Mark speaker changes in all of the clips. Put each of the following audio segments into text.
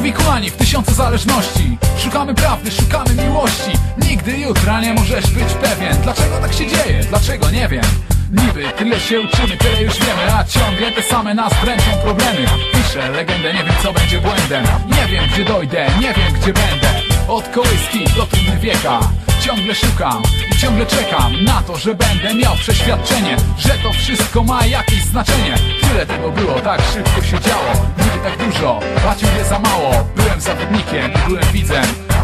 Speaker 1: Uwikłani w tysiące zależności. Szukamy prawdy, szukamy miłości. Nigdy jutra nie możesz być pewien. Dlaczego tak się dzieje? Dlaczego? Nie wiem. Niby tyle się uczymy, tyle już wiemy A ciągle te same nas dręczą problemy. Piszę legendę, nie wiem co będzie błędem. Nie wiem gdzie dojdę, nie wiem gdzie będę. Od kołyski do trudny wieka Ciągle szukam i ciągle czekam na to, że będę miał przeświadczenie Że to wszystko ma jakieś znaczenie. Tyle tego było, tak szybko się działo. Niby tak dużo,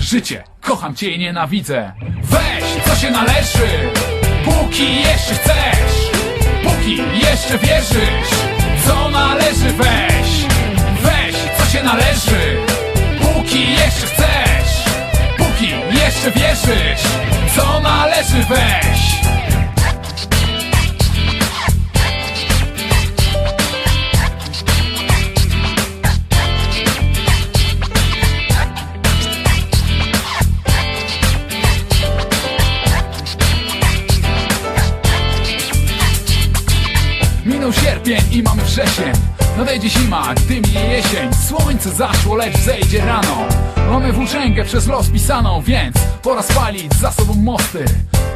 Speaker 1: Życie, kocham cię i nienawidzę. Weź, co się należy. Póki jeszcze chcesz. Póki jeszcze wierzysz. Co należy weź. Weź, co się należy. Póki jeszcze chcesz. Póki jeszcze wierzysz. Co należy weź Minął sierpień i mamy wrzesień. Nadejdzie zima, gdy minie jesień. Słońce zaszło, lecz zejdzie rano. Mamy włóczęgę przez los pisaną, więc Pora spalić za sobą mosty.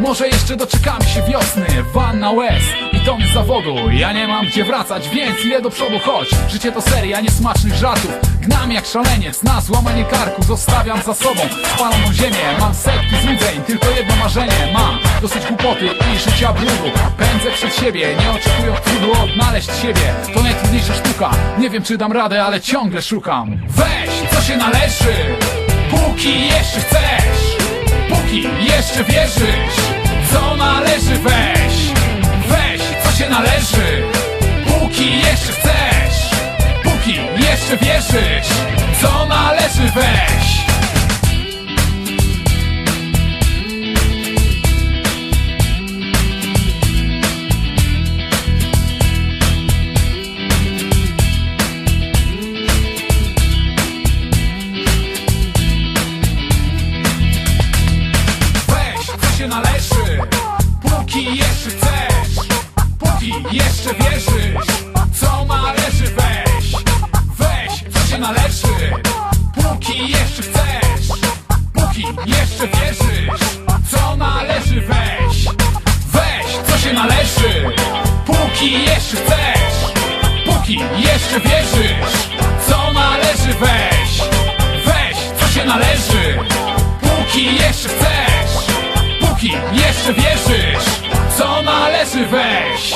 Speaker 1: Może jeszcze doczekamy się wiosny Wanna łez tony zawodu. Ja nie mam gdzie wracać, więc idę do przodu. Choć życie to seria niesmacznych żartów. Gnam jak szaleniec, na złamanie karku. Zostawiam za sobą spaloną ziemię. Mam setki złudzeń, tylko jedno marzenie. Mam dosyć głupoty i życia brudu Pędzę przed siebie, nie oczekując trudu odnaleźć siebie. To najtrudniejsza sztuka, nie wiem czy dam radę, ale ciągle szukam. Weź, co się należy, póki jeszcze chcesz. Póki jeszcze wierzysz, co należy weź należy, póki jeszcze chcesz Póki jeszcze wierzysz, Póki jeszcze chcesz Póki jeszcze wierzysz Co należy weź. Weź, co się należy. Póki jeszcze chcesz Póki jeszcze wierzysz Co należy weź. Weź, co się należy. Póki jeszcze chcesz Póki jeszcze wierzysz Co należy weź